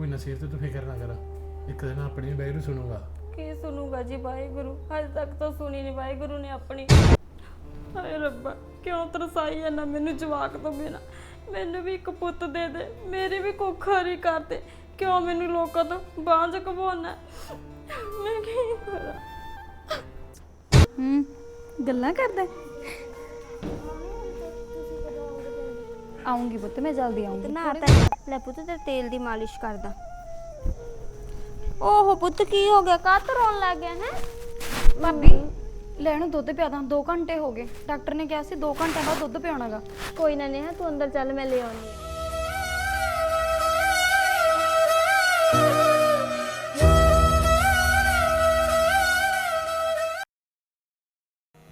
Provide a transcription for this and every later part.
ਕੋਈ ਨਸੀਬ ਤੇ ਤੂੰ ਫਿਕਰ ਨਾ ਕਰ। ਇੱਕ ਦਿਨ ਆਪਣੀ ਬੈਰੂ ਸੁਣੂਗਾ। ਕੀ ਸੁਣੂਗਾ ਜੀ ਵਾਹਿਗੁਰੂ? ਹਜੇ ਤੱਕ ਤਾਂ ਸੁਣੀ ਨਹੀਂ ਵਾਹਿਗੁਰੂ ਨੇ ਆਪਣੀ। ਹਾਏ ਰੱਬਾ ਕਿਉਂ ਤਰਸਾਈ ਜਾਂਦਾ ਮੈਨੂੰ ਜਵਾਕ ਤੋਂ ਬਿਨਾ? ਮੈਨੂੰ ਵੀ ਇੱਕ ਪੁੱਤ ਦੇ ਦੇ ਮੇਰੀ ਵੀ ਕੋਖਾਰੀ ਕਰ ਦੇ। ਕਿਉਂ ਮੈਨੂੰ ਲੋਕਾਂ ਤੋਂ ਬਾਂਝ ਕਵਾਉਣਾ ਮੈਂ ਕੀ ਕਰਾਂ? ਹੂੰ ਗੱਲਾਂ ਕਰਦਾ? ਆਉਂਗੀ ਪੁੱਤ ਮੈਂ ਜਲਦੀ ਆਉਂਗੀ। ਨਾ ਤਾਂ ਲੈ ਪੁੱਤ ਤੇ ਤੇਲ ਦੀ ਮਾਲਿਸ਼ ਕਰਦਾ। ਓਹੋ ਪੁੱਤ ਕੀ ਹੋ ਗਿਆ? ਕਾਹ ਤੋਂ ਰੋਣ ਲੱਗ ਗਿਆ ਹੈ? ਭਾਬੀ ਲੈਣ ਨੂੰ ਦੁੱਧ ਪਿਆ ਦਾਂ। 2 ਘੰਟੇ ਹੋ ਗਏ। ਡਾਕਟਰ ਨੇ ਕਿਹਾ ਸੀ 2 ਘੰਟੇ ਬਾਅਦ ਦੁੱਧ ਪਿਆਉਣਾਗਾ ਕੋਈ ਨਾ ਨੇਹਾ ਤੂੰ ਅੰਦਰ ਚੱਲ ਮੈਂ ਲੈ ਆਉਣੀ ਆ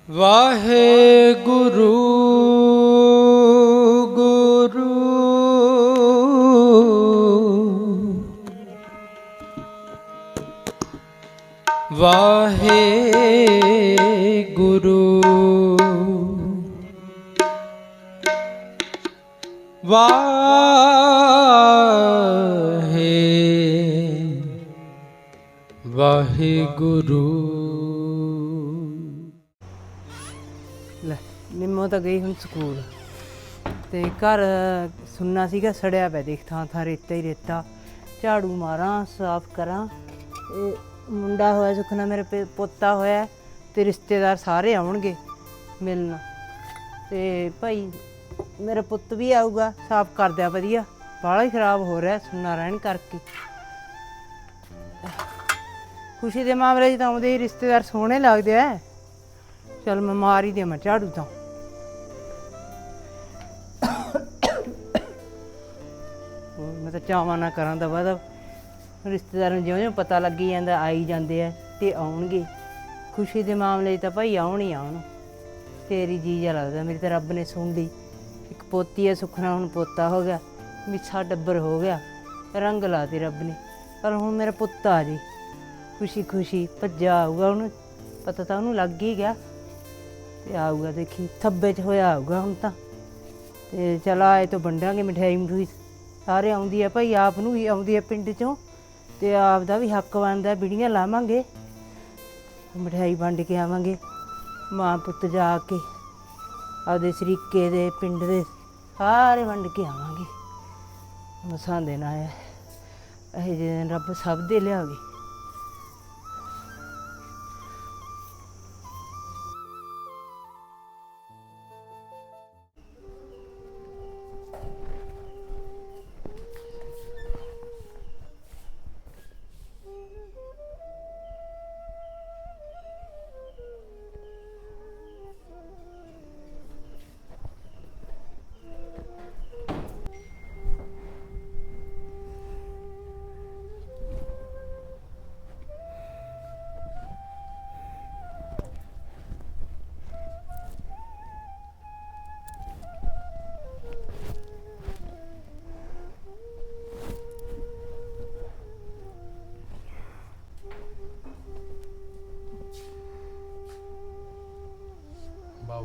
ਵਾਹਿਗੁਰੂ ਸਕੂਲ ਤੇ ਘਰ ਸੁਣਨਾ ਸੀਗਾ, ਸੜਿਆ ਪਿਆ ਦੇਖ ਥਾਂ ਥਾਂ ਰੇਤਾ ਹੀ ਰੇਤਾ। ਝਾੜੂ ਮਾਰਾਂ, ਸਾਫ਼ ਕਰਾਂ। ਇਹ ਮੁੰਡਾ ਹੋਇਆ ਸੁਖਨਾ, ਮੇਰੇ ਪੇ- ਪੋਤਾ ਹੋਇਆ, ਤੇ ਰਿਸ਼ਤੇਦਾਰ ਸਾਰੇ ਆਉਣਗੇ ਮਿਲਣ। ਤੇ ਭਾਈ, ਮੇਰਾ ਪੁੱਤ ਵੀ ਆਊਗਾ, ਸਾਫ਼ ਕਰ ਦਿਆ ਵਧੀਆ। ਬਾਹਲਾ ਹੀ ਖਰਾਬ ਹੋ ਰਿਹਾ ਸੁਣਨਾ ਰਹਿਣ ਕਰਕੇ। ਖੁਸ਼ੀ ਦੇ ਮਾਮਲੇ 'ਚ ਤਾਂ ਆਉਂਦੇ ਹੀ ਰਿਸ਼ਤੇਦਾਰ ਸੋਹਣੇ ਲੱਗਦੇ ਆ ਚਲ ਮੈਂ ਮਾਰ ਹੀ ਦੇਵਾਂ ਝਾੜੂ ਤਾਂ। ਮੈਂ ਤਾਂ ਚਾਵਾਂ ਨਾ ਕਰਾਂ ਦਾ ਵਾਦਾ। ਰਿਸ਼ਤੇਦਾਰਾਂ ਨੂੰ ਜਿਉਂ ਜਿਉਂ ਪਤਾ ਲੱਗੀ ਜਾਂਦਾ, ਆਈ ਜਾਂਦੇ ਆ ਤੇ ਆਉਣਗੇ। ਖੁਸ਼ੀ ਦੇ ਮਾਮਲੇ 'ਚ ਤਾਂ ਭਾਈ ਆਉਣ ਹੀ ਆਉਣ। ਤੇਰੀ ਜੀ ਜਿਹਾ ਲੱਗਦਾ, ਮੇਰੀ ਤਾਂ ਰੱਬ ਨੇ ਸੁਣ ਲਈ। ਇੱਕ ਪੋਤੀ ਹੈ ਸੁਖਨਾ ਹੁਣ ਪੋਤਾ ਹੋ ਗਿਆ। ਮਿੱਛਾ ਡੱਬਰ ਹੋ ਗਿਆ, ਰੰਗ ਲਾਤੇ ਰੱਬ ਨੇ। ਪਰ ਹੁਣ ਮੇਰਾ ਪੁੱਤ ਆ ਜੀ। ਖੁਸ਼ੀ ਖੁਸ਼ੀ ਭੱਜਾ ਆਊਗਾ ਉਹਨੂੰ। ਪਤਾ ਤਾਂ ਉਹਨੂੰ ਲੱਗ ਹੀ ਗਿਆ। ਤੇ ਆਊਗਾ ਦੇਖੀ, ਥੱਬੇ 'ਚ ਹੋਇਆ ਆਊਗਾ ਹੁਣ ਤਾਂ। ਤੇ ਚਲ ਆਏ ਤੋਂ ਵੰਡਾਂਗੇ ਮਠਿਆਈ ਮਠੂਈ ਸਾਰੇ ਆਉਂਦੀ ਹੈ ਭਾਈ, ਆਪ ਨੂੰ ਵੀ ਆਉਂਦੀ ਹੈ ਪਿੰਡ 'ਚੋਂ ਤੇ ਆਪ ਦਾ ਵੀ ਹੱਕ ਬਣਦਾ, ਬਿੜੀਆਂ ਲਾਵਾਂਗੇ, ਮਠਿਆਈ ਵੰਡ ਕੇ ਆਵਾਂਗੇ, ਮਾਂ ਪੁੱਤ ਜਾ ਕੇ ਆਪਦੇ ਸਰੀਕੇ ਦੇ ਪਿੰਡ ਦੇ ਸਾਰੇ ਵੰਡ ਕੇ ਆਵਾਂਗੇ। ਮਸਾਂ ਦੇਣਾ ਹੈ, ਇਹ ਜੇ ਰੱਬ ਸਭ ਦੇ ਲਿਆਵੇ।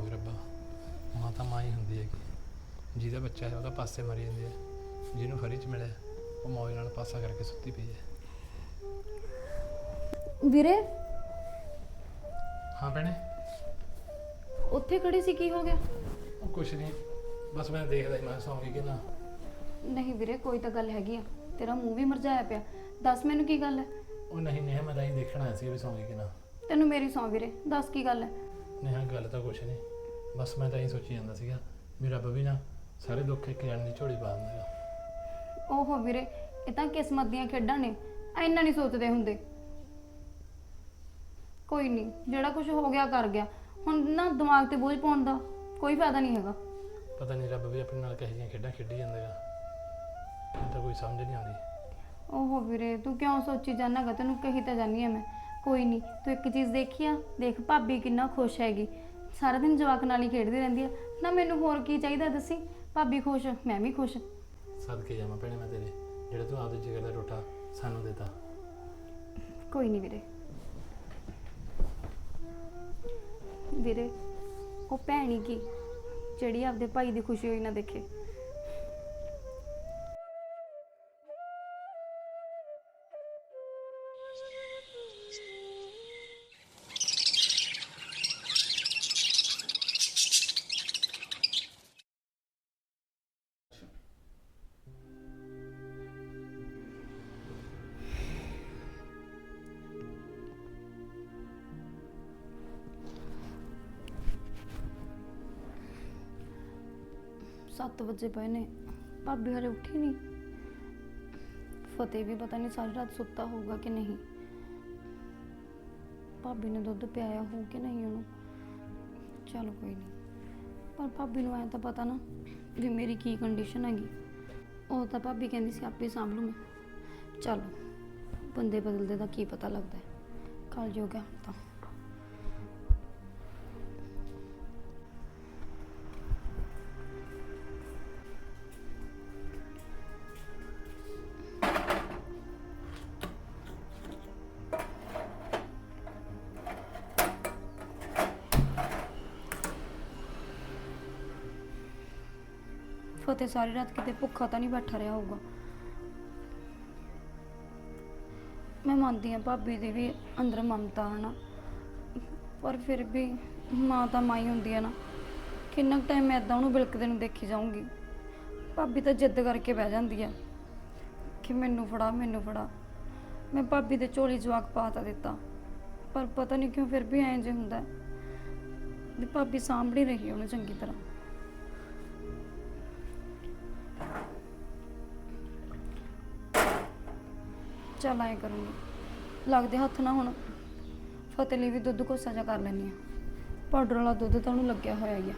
ਬਾਬੂ ਰੱਬਾ ਮਾਂ ਤਾਂ ਮਾਂ ਹੀ ਹੁੰਦੀ ਹੈ। ਜਿਹਦਾ ਬੱਚਾ ਹੈ ਉਹਦਾ ਪਾਸੇ ਮਰੀ ਜਾਂਦੀ ਹੈ। ਜਿਹਨੂੰ ਫਰੀ ਚ ਮਿਲਿਆ ਉਹ ਮੌਜ ਨਾਲ ਪਾਸਾ ਕਰਕੇ ਸੁੱਤੀ ਪਈ ਹੈ। ਵੀਰੇ? ਹਾਂ ਭੈਣੇ? ਉੱਥੇ ਖੜੀ ਸੀ ਕੀ ਹੋ ਗਿਆ? ਉਹ ਕੁਛ ਨਹੀਂ ਬਸ ਮੈਂ ਦੇਖਦਾ ਸੀ ਮੈਂ ਸੌਂਗੀ ਕਿ ਨਾ। ਨਹੀਂ ਵੀਰੇ ਕੋਈ ਤਾਂ ਗੱਲ ਹੈਗੀ ਆ। ਤੇਰਾ ਮੂੰਹ ਵੀ ਮਰਜਾਇਆ ਪਿਆ। ਦੱਸ ਮੈਨੂੰ ਕੀ ਗੱਲ ਹੈ? ਉਹ ਨਹੀਂ ਨਹੀਂ ਮੈਂ ਤਾਂ ਹੀ ਦੇਖਣਾ ਆਇਆ ਸੀ ਵੀ ਸੌਂਗੀ ਕਿ ਨਾ। ਤੈਨੂੰ ਮੇਰੀ ਸੌਂ ਵੀਰੇ ਦੱਸ ਕੀ ਗੱਲ ਹੈ? ਨਹੀਂ ਗੱਲ ਤਾਂ ਕੁਛ ਨਹੀਂ। ਬਸ ਮੈਂ ਤਾਂ ਹੀ ਸੋਚੀ ਜਾਂਦਾ ਸੀਗਾ ਵੀ ਰੱਬ ਵੀ ਨਾ ਸਾਰੇ ਦੁੱਖ ਇੱਕ ਜਣ ਦੀ ਝੋਲੀ ਪਾ ਦਿੰਦਾ ਹੈਗਾ ਓਹੋ ਵੀਰੇ ਇਹ ਤਾਂ ਕਿਸਮਤ ਦੀਆਂ ਖੇਡਾਂ ਨੇ ਐਨਾ ਨਹੀਂ ਸੋਚਦੇ ਹੁੰਦੇ। ਕੋਈ ਨਹੀਂ ਜਿਹੜਾ ਕੁਝ ਹੋ ਗਿਆ ਕਰ ਗਿਆ ਹੁਣ ਨਾ ਦਿਮਾਗ ਤੇ ਬੋਝ ਪਾਉਣ ਦਾ ਕੋਈ ਫਾਇਦਾ ਨਹੀਂ ਹੈਗਾ। ਪਤਾ ਨਹੀਂ ਰੱਬ ਵੀ ਆਪਣੇ ਨਾਲ ਕਿਹੋ ਜਿਹੀਆਂ ਖੇਡਾਂ ਖੇਡੀ ਜਾਂਦਾ ਹੈਗਾ ਮੈਨੂੰ ਤਾਂ ਕੋਈ ਸਮਝ ਨਹੀਂ ਆਉਂਦੀ। ਓਹੋ ਵੀਰੇ ਤੂੰ ਕਿਉਂ ਸੋਚੀ ਜਾਨਾਗਾ ਤੈਨੂੰ ਕਹੀ ਤਾਂ ਜਾਨੀ ਆ ਮੈਂ। ਕੋਈ ਨਹੀਂ ਤੂੰ ਇੱਕ ਚੀਜ਼ ਦੇਖੀ ਆ ਦੇਖ ਭਾਬੀ ਕਿੰਨਾ ਖੁਸ਼ ਹੈਗੀ। ਸਾਰਾ ਦਿਨ ਜਵਾਕ ਨਾਲ ਹੀ ਖੇਡਦੀ ਰਹਿੰਦੀ ਆ। ਨਾ ਮੈਨੂੰ ਹੋਰ ਕੀ ਚਾਹੀਦਾ ਦੱਸੀ? ਭਾਬੀ ਖੁਸ਼ ਮੈਂ ਵੀ ਖੁਸ਼। ਸਦਕੇ ਜਾਵਾਂ ਭੈਣੇ ਮੈਂ ਤੇਰੇ। ਜਿਹੜਾ ਤੂੰ ਆਪਦੇ ਜਿਗਰ ਦਾ ਟੋਟਾ ਸਾਨੂੰ ਦਿੱਤਾ। ਕੋਈ ਨਹੀਂ ਵੀਰੇ। ਵੀਰੇ ਉਹ ਭੈਣੀ ਕੀ? ਜਿਹੜੀ ਆਪਦੇ ਭਾਈ ਦੀ ਖੁਸ਼ੀ ਹੋਈ ਨਾ ਦੇਖੇ। 7 ਵਜੇ ਪਏ ਨੇ। ਭਾਬੀ ਹਰੇ ਉੱਠੀ ਨਹੀਂ ਫਤਿਹ ਵੀ ਪਤਾ ਨਹੀਂ ਸਾਰੀ ਰਾਤ ਸੁੱਤਾ ਹੋਊਗਾ ਕਿ ਨਹੀਂ। ਭਾਬੀ ਨੇ ਦੁੱਧ ਪਿਆਇਆ ਹੋ ਕਿ ਨਹੀਂ ਉਹਨੂੰ? ਚਲ ਕੋਈ ਨਹੀਂ ਪਰ ਭਾਬੀ ਨੂੰ ਐ ਤਾਂ ਪਤਾ ਨਾ ਵੀ ਮੇਰੀ ਕੀ ਕੰਡੀਸ਼ਨ ਹੈਗੀ। ਉਹ ਤਾਂ ਭਾਬੀ ਕਹਿੰਦੀ ਸੀ, ਆਪੇ ਸਾਂਭ ਲੂ ਮੈਂ ਚਲੋ, ਬੰਦੇ ਬਦਲਦੇ ਦਾ ਕੀ ਪਤਾ ਲੱਗਦਾ ਕੱਲ ਜੋ ਗਿਆ ਤਾਂ। ਫਤਿਹ ਸਾਰੀ ਰਾਤ ਕਿਤੇ ਭੁੱਖਾ ਤਾਂ ਨਹੀਂ ਬੈਠਾ ਰਿਹਾ ਹੋਊਗਾ। ਮੈਂ ਮੰਨਦੀ ਹਾਂ ਭਾਬੀ ਦੀ ਵੀ ਅੰਦਰ ਮਮਤਾ ਹਨਾ ਪਰ ਫਿਰ ਵੀ ਮਾਂ ਤਾਂ ਮਾਈ ਹੁੰਦੀ ਹੈ ਨਾ। ਕਿੰਨਾ ਟਾਈਮ ਮੈਂ ਇਦਾਂ ਉਹਨੂੰ ਬਿਲਕਦੇ ਨੂੰ ਦੇਖੀ ਜਾਊਂਗੀ। ਭਾਬੀ ਤਾਂ ਜਿੱਦ ਕਰਕੇ ਬਹਿ ਜਾਂਦੀ ਹੈ ਕਿ ਮੈਨੂੰ ਫੜਾ ਮੈਨੂੰ ਫੜਾ। ਮੈਂ ਭਾਬੀ ਦੇ ਝੋਲੀ ਜਵਾਕ ਪਾਤਾ ਦਿੱਤਾ। ਪਰ ਪਤਾ ਨਹੀਂ ਕਿਉਂ ਫਿਰ ਵੀ ਐਂ ਜੇ ਹੁੰਦਾ ਵੀ ਭਾਬੀ ਸਾਂਭੜੀ ਰਹੀ ਉਹਨੂੰ ਚੰਗੀ ਤਰ੍ਹਾਂ। ਚੱਲ ਐਂ ਕਰੂੰਗੀ। ਲੱਗਦੇ ਹੱਥ ਨਾ ਹੁਣ। ਫਤਿਹ ਲਈ ਵੀ ਦੁੱਧ ਕੋਸਾ ਜਿਹਾ ਕਰ ਲੈਣੀ ਆ ਪਾਊਡਰ ਵਾਲਾ ਦੁੱਧ ਤਾਂ ਉਹਨੂੰ ਲੱਗਿਆ ਹੋਇਆ ਹੀ ਆ।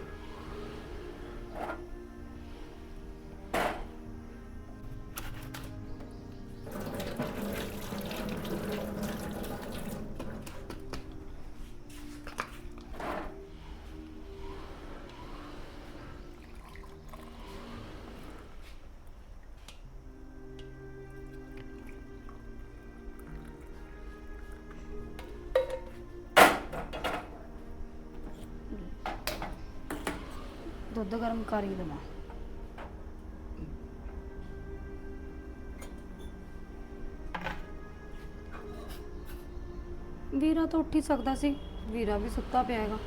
ਦੁੱਧ ਕਰ ਹੀ ਦੇਵਾਂ। ਵੀਰਾ ਤਾਂ ਉੱਠ ਹੀ ਸਕਦਾ ਸੀ। ਵੀਰਾ ਵੀ ਸੁੱਤਾ ਪਿਆ ਹੈਗਾ।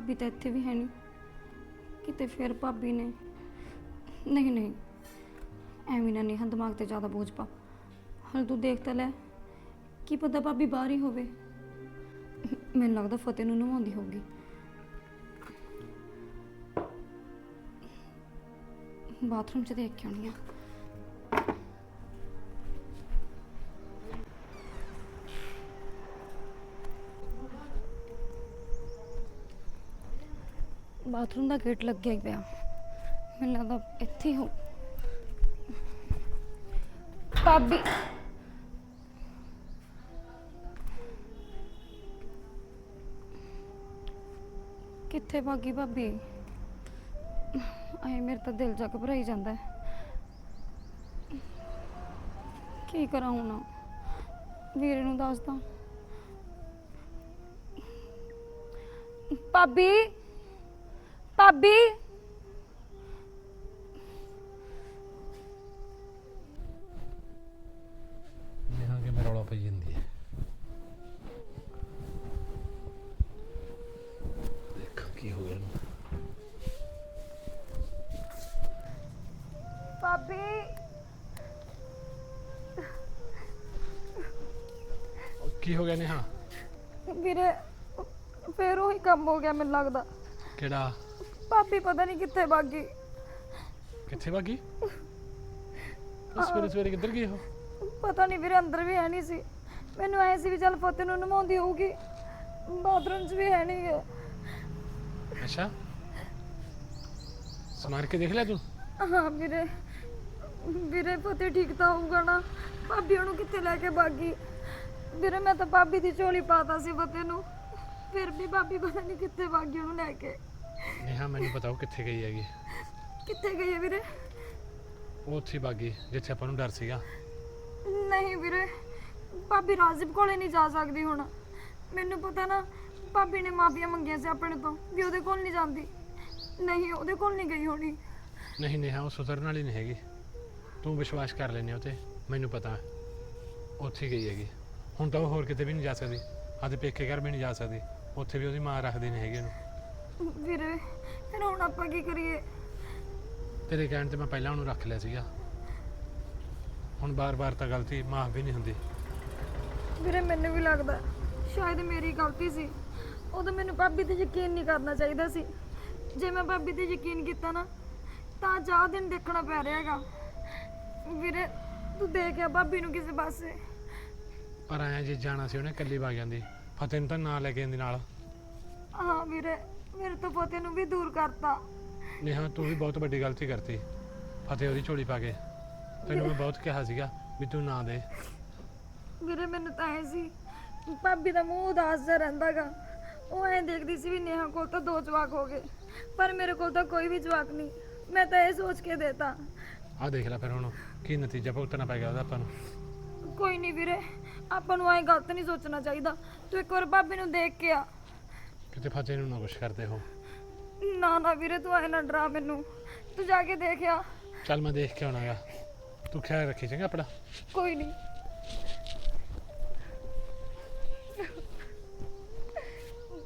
ਭਾਬੀ ਤਾਂ ਇੱਥੇ ਵੀ ਹੈ ਨਹੀਂ। ਕਿਤੇ ਫਿਰ ਭਾਬੀ ਨੇ ਨਹੀਂ ਨਹੀਂ। ਐਵੇਂ ਨਾ ਨਹੀਂ ਦਿਮਾਗ ਤੇ ਜ਼ਿਆਦਾ ਬੋਝ ਪਾ। ਹਲ ਤੂੰ ਦੇਖ ਤਾਂ ਲੈ। ਕੀ ਪਤਾ ਭਾਬੀ ਬਾਹਰ ਹੀ ਹੋਵੇ। ਮੈਨੂੰ ਲੱਗਦਾ ਫਤਿਹ ਨੂੰ ਨਵਾਉਂਦੀ ਹੋਊਗੀ। ਬਾਥਰੂਮ 'ਚ ਦੇਖ ਕੇ ਆਉਣੀ ਆ। ਬਾਥਰੂਮ ਦਾ ਗੇਟ ਲੱਗਿਆ ਹੀ ਪਿਆ। ਮੈਨੂੰ ਲੱਗਦਾ ਇੱਥੇ ਹੀ ਹੋ। ਭਾਬੀ। ਕਿੱਥੇ ਭਾਗੀ ਭਾਬੀ? ਆਏ ਮੇਰੇ ਤਾਂ ਦਿਲ ਜਾ ਘਬਰਾਈ ਜਾਂਦਾ ਹੈ। ਕੀ ਕਰਾਂ ਹੁਣ? ਵੀਰੇ ਨੂੰ ਦੱਸਦਾ ਭਾਬੀ। ਭਾਬੀ। ਕੇ ਰੌਲਾ ਪਈ ਜਾਂਦੀ ਹੈ। ਦੇਖ ਕੀ ਹੋ ਗਿਆ। ਇਹਨੂੰ ਭਾਬੀ। ਉਹ ਕੀ ਹੋ ਗਿਆ ਨਿਹਾਂ? ਵੀਰੇ ਫੇਰ ਉਹੀ ਕੰਮ ਹੋ ਗਿਆ ਮੈਨੂੰ ਲੱਗਦਾ। ਕਿਹੜਾ? ਭਾਬੀ ਪਤਾ ਨਹੀਂ ਕਿੱਥੇ ਭਾਗੀ ਕਿੱਥੇ ਭਾਗੀ ਉਹ ਸਵੇਰੇ ਸਵੇਰੇ ਕਿੱਧਰ ਗਈ ਉਹ? ਪਤਾ ਨਹੀਂ ਵੀਰੇ ਅੰਦਰ ਵੀ ਹੈ ਨਹੀਂ ਸੀ। ਮੈਨੂੰ ਐ ਸੀ ਵੀ ਚੱਲ ਫਤਿਹ ਨੂੰ ਨਮਾਉਂਦੀ ਹੋਊਗੀ। ਬਾਥਰੂਮ 'ਚ ਵੀ ਹੈ ਨਹੀਂ ਗੇ। ਅੱਛਾ। ਸਮਾਰ ਕੇ ਦੇਖ ਲਿਆ ਤੂੰ? ਹਾਂ ਵੀਰੇ। ਵੀਰੇ ਫਤਿਹ ਠੀਕ ਤਾਂ ਹੋਊਗਾ ਨਾ। ਭਾਬੀ ਉਹਨੂੰ ਕਿੱਥੇ ਲੈ ਕੇ ਭਾਗੀ ਵੀਰੇ ਮੈਂ ਤਾਂ ਭਾਬੀ ਦੀ ਝੋਲੀ ਪਾਤਾ ਸੀ ਫਤਿਹ ਨੂੰ। ਫਿਰ ਵੀ ਭਾਬੀ ਪਤਾ ਨਹੀਂ ਕਿੱਥੇ ਭਾਗੀ ਉਹਨੂੰ ਲੈ ਕੇ। ਨਿਹਾਂ ਮੈਨੂੰ ਪਤਾ ਉਹ ਕਿੱਥੇ ਗਈ ਹੈਗੀ। ਕਿੱਥੇ ਗਈ ਹੈ ਵੀਰੇ? ਉਹ ਉੱਥੇ ਬਾਗੀ ਜਿੱਥੇ ਆਪਾਂ ਨੂੰ ਡਰ ਸੀਗਾ। ਨਹੀਂ ਵੀਰੇ ਭਾਬੀ ਰਾਜੀਵ ਕੋਲੇ ਨਹੀਂ ਜਾ ਸਕਦੀ ਹੁਣ। ਮੈਨੂੰ ਪਤਾ ਨਾ ਭਾਬੀ ਨੇ ਮਾਫੀਆਂ ਮੰਗੀਆਂ ਸੀ ਆਪਣੇ ਤੋਂ ਵੀ ਉਹਦੇ ਕੋਲ ਨਹੀਂ ਜਾਂਦੀ। ਨਹੀਂ ਉਹਦੇ ਕੋਲ ਨਹੀਂ ਗਈ ਹੋਣੀ। ਨਹੀਂ ਨੇਹਾ ਉਹ ਸੁਧਰਨ ਵਾਲੀ ਨਹੀਂ ਹੈਗੀ। ਤੂੰ ਵਿਸ਼ਵਾਸ ਕਰ ਲੈਨੇ ਉਹ ਤੇ ਮੈਨੂੰ ਪਤਾ। ਉੱਥੇ ਗਈ ਹੈਗੀ। ਹੁਣ ਤਾਂ ਉਹ ਹੋਰ ਕਿਤੇ ਵੀ ਨਹੀਂ ਜਾ ਸਕਦੀ। ਆਦੇ ਪੇਕੇ ਘਰ ਵੀ ਨਹੀਂ ਜਾ ਸਕਦੀ। ਉੱਥੇ ਵੀ ਉਹਦੀ ਮਾਂ ਰੱਖਦੀ ਨਹੀਂ ਹੈਗੀ ਉਹਨੂੰ। ਵੀਰੇ ਫਿਰ ਹੁਣ ਆਪਾਂ ਕੀ ਕਰੀਏ? ਤੇਰੇ ਕਹਿਣ ਤੇ ਮੈਂ ਪਹਿਲਾਂ ਉਹਨੂੰ ਰੱਖ ਲਿਆ ਸੀਗਾ। ਹੁਣ ਬਾਰ-ਬਾਰ ਤਾਂ ਗਲਤੀ ਮਾਫ ਵੀ ਨਹੀਂ ਹੁੰਦੀ। ਵੀਰੇ ਮੈਨੂੰ ਵੀ ਲੱਗਦਾ ਸ਼ਾਇਦ ਮੇਰੀ ਗਲਤੀ ਸੀ। ਉਦੋਂ ਮੈਨੂੰ ਭਾਬੀ ਤੇ ਯਕੀਨ ਨਹੀਂ ਕਰਨਾ ਚਾਹੀਦਾ ਸੀ। ਜੇ ਮੈਂ ਭਾਬੀ ਤੇ ਯਕੀਨ ਕੀਤਾ ਨਾ ਤਾਂ ਚਾਹ ਦਿਨ ਦੇਖਣਾ ਪੈ ਰਿਹਾ ਹੈਗਾ। ਵੀਰੇ ਤੂੰ ਦੇਖਿਆ ਭਾਬੀ ਨੂੰ ਕਿਸੇ ਪਾਸੇ। ਪਰ ਐਂ ਜੇ ਜਾਣਾ ਸੀ ਉਹਨੇ ਇਕੱਲੀ ਵਗ ਜਾਂਦੀ। ਫਤਿਹ ਨੂੰ ਤਾਂ ਨਾਂ ਲੈ ਕੇ ਜਾਂਦੀ ਨਾਲ। ਹਾਂ ਵੀਰੇ ਮੇਰੇ ਤੋਂ ਪੋਤੇ ਨੂੰ ਵੀ ਦੂਰ ਕਰਤਾ। ਨੇਹਾ ਤੂੰ ਵੀ ਬਹੁਤ ਵੱਡੀ ਗਲਤੀ ਕਰਤੀ। ਫਤਿਹ ਉਹਦੀ ਝੋਲੀ ਪਾ ਕੇ। ਤੈਨੂੰ ਮੈਂ ਬਹੁਤ ਕਿਹਾ ਸੀਗਾ ਵੀ ਤੂੰ ਨਾ ਦੇ। ਵੀਰੇ ਮੈਨੂੰ ਤਾਂ ਐ ਸੀ ਭਾਬੀ ਦਾ ਮੂੰਹ ਉਦਾਸ ਜਿਹਾ ਰਹਿੰਦਾਗਾ। ਉਹ ਐਂ ਦੇਖਦੀ ਸੀ ਵੀ ਨੇਹਾ ਕੋਲ ਤਾਂ ਦੋ ਜਵਾਕ ਹੋ ਗਏ ਪਰ ਮੇਰੇ ਕੋਲ ਤਾਂ ਕੋਈ ਵੀ ਜਵਾਕ ਨਹੀਂ। ਮੈਂ ਤਾਂ ਇਹ ਸੋਚ ਕੇ ਦੇਤਾ। ਆਹ ਦੇਖ ਲੈ ਫਿਰ ਹੁਣ ਕੀ ਨਤੀਜਾ ਭੁਗਤਣਾ ਪੈ ਗਿਆ ਉਹਦਾ ਆਪਾਂ ਨੂੰ। ਕੋਈ ਨਹੀਂ ਵੀਰੇ ਆਪਾਂ ਨੂੰ ਐਂ ਗਲਤ ਨਹੀਂ ਸੋਚਣਾ ਚਾਹੀਦਾ। ਤੂੰ ਇੱਕ ਵਾਰ ਭਾਬੀ ਨੂੰ ਦੇਖ ਕੇ ਆ। ਕਿਤੇ ਫਤਿਹ ਨੂੰ ਨਾ ਕੁਛ ਕਰਦੇ ਹੋ। ਨਾ ਨਾ ਵੀਰੇ ਤੂੰ ਐ ਨਾ ਡਰਾ ਮੈਨੂੰ। ਤੂੰ ਜਾ ਕੇ ਦੇਖਿਆ ਚੱਲ ਮੈਂ ਦੇਖ ਕੇ ਆਉਣਾਗਾ ਤੂੰ ਖਿਆਲ ਰੱਖੀ ਚੰਗਾ ਆਪਣਾ। ਕੋਈ ਨਹੀਂ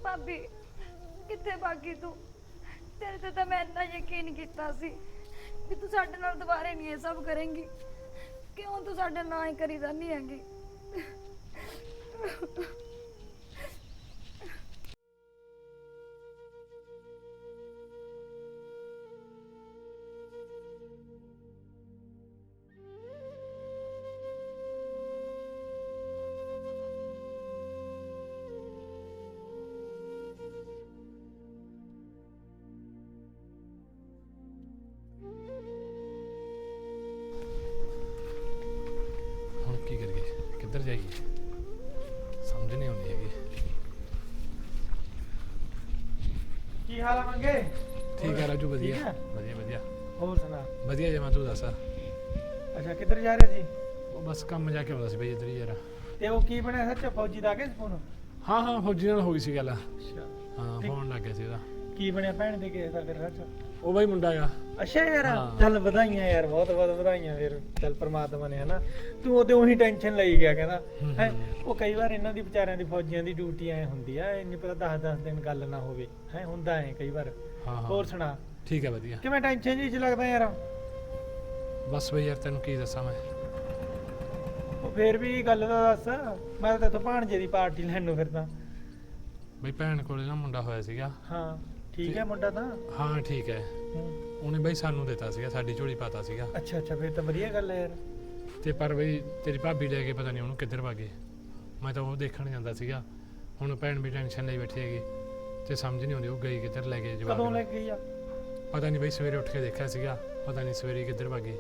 ਭਾਬੀ ਕਿੱਥੇ ਬਾਕੀ ਤੂੰ? ਤੇਰੇ ਤੇ ਤਾਂ ਮੈਂ ਇੰਨਾ ਯਕੀਨ ਕੀਤਾ ਸੀ ਵੀ ਤੂੰ ਸਾਡੇ ਨਾਲ ਦੁਬਾਰੇ ਨਹੀਂ ਇਹ ਸਭ ਕਰੇਂਗੀ। ਕਿਉਂ ਤੂੰ ਸਾਡੇ ਨਾਲ ਹੀ ਕਰੀ ਜਾਂਦੀ ਹੈਗੀ? ਤੂੰ ਦੱਸ ਅੱਛਾ ਕਿੱਧਰ ਜਾ ਰਹੇ ਸੀ? ਉਹ ਬਸ ਕੰਮ ਜਾ ਕੇ ਆਉਂਦਾ ਸੀ ਬਈ ਇੱਧਰ ਹੀ ਯਾਰ। ਤੇ ਉਹ ਕੀ ਬਣਿਆ ਸੱਚ ਫੌਜੀ ਦਾ ਕੇ ਫੋਨ? ਹਾਂ ਹਾਂ ਫੌਜੀ ਨਾਲ ਹੋਈ ਸੀ ਗੱਲ। ਅੱਛਾ। ਹਾਂ। ਫੋਨ ਲੱਗ ਗਿਆ ਸੀ ਉਹਦਾ। ਕੀ ਬਣਿਆ ਭੈਣ ਦੇ ਕੇਸ ਦਾ ਫਿਰ ਸੱਚ? ਉਹ ਬਾਈ ਮੁੰਡਾ ਆ। ਅੱਛਾ ਯਾਰ ਹਾਂ। ਚੱਲ ਵਧਾਈਆਂ ਯਾਰ ਬਹੁਤ ਬਹੁਤ ਵਧਾਈਆਂ ਫਿਰ। ਚੱਲ ਪ੍ਰਮਾਤਮਾ ਨੇ ਹਨਾ। ਤੂੰ ਉਹਦੇ ਉਹੀ ਟੈਨਸ਼ਨ ਲਈ ਗਿਆ ਕਹਿੰਦਾ। ਹੂੰ। ਉਹ ਕਈ ਵਾਰ ਇਹਨਾਂ ਦੀ ਵਿਚਾਰਿਆਂ ਦੀ ਫੌਜੀਆਂ ਦੀ ਡਿਊਟੀ ਐ ਹੁੰਦੀ ਆ ਇੰਨੀ ਪਤਾ 10 10 ਦਿਨ ਗੱਲ ਨਾ ਹੋਵੇ। ਹੈ ਹੁੰਦਾ ਐ ਕਈ ਵਾਰ। ਹਾਂ ਹਾਂ। ਹੋਰ ਸੁਣਾ। ਠੀਕ ਹੈ ਵਧੀਆ। ਕਿਵੇਂ ਟੈਨਸ਼ਨ ਜੀ ਚ ਲੱਗਦਾ ਯਾਰ? ਬਸ ਬਈ ਯਾਰ ਤੈਨੂੰ ਕੀ ਦੱਸਾਂ ਮੈਂ। ਉਹ ਫੇਰ ਵੀ ਗੱਲ ਦਾ ਦੱਸ ਮੈਂ ਤਾਂ ਤੇਥੋਂ ਭਾਣਜੇ ਦੀ ਪਾਰਟੀ ਲੈਣ ਨੂੰ ਫਿਰਦਾ ਬਈ ਭੈਣ ਕੋਲੇ ਨਾ ਮੁੰਡਾ ਹੋਇਆ ਸੀਗਾ। ਹਾਂ ਠੀਕ ਤੇ- ਹੈ ਮੁੰਡਾ ਤਾਂ? ਹਾਂ ਠੀਕ ਹੈ। ਹੂੰ। ਉਹਨੇ ਬਈ ਸਾਨੂੰ ਦਿੱਤਾ ਸੀਗਾ ਸਾਡੀ ਝੋਲੀ ਪਾਤਾ ਸੀਗਾ। ਅੱਛਾ ਅੱਛਾ ਫਿਰ ਤਾਂ ਵਧੀਆ ਗੱਲ ਹੈ ਯਾਰ। ਤੇ ਪਰ ਬਈ ਤੇਰੀ ਭਾਬੀ ਲੈ ਕੇ ਪਤਾ ਨਹੀਂ ਉਹਨੂੰ ਕਿੱਧਰ ਭਾਗੇ ਮੈਂ ਤਾਂ ਉਹ ਦੇਖਣ ਜਾਂਦਾ ਸੀਗਾ। ਹੁਣ ਭੈਣ ਵੀ ਟੈਨਸ਼ਨ ਲਈ ਬੈਠੀ ਹੈਗੀ। ਤੇ ਸਮਝ ਨਹੀਂ ਆਉਂਦੀ ਉਹ ਗਈ ਕਿੱਧਰ ਲੈ ਕੇ ਜਵਾਬ ਕਦੋਂ ਲੈ ਕੇ ਗਈ ਆ? ਪਤਾ ਨਹੀਂ ਬਈ ਸਵੇਰੇ ਉੱਠ ਕੇ ਦੇਖਿਆ ਸੀਗਾ। ਪਤਾ ਨਹੀਂ ਸਵੇਰੇ ਕਿੱਧਰ ਭਾਗੇ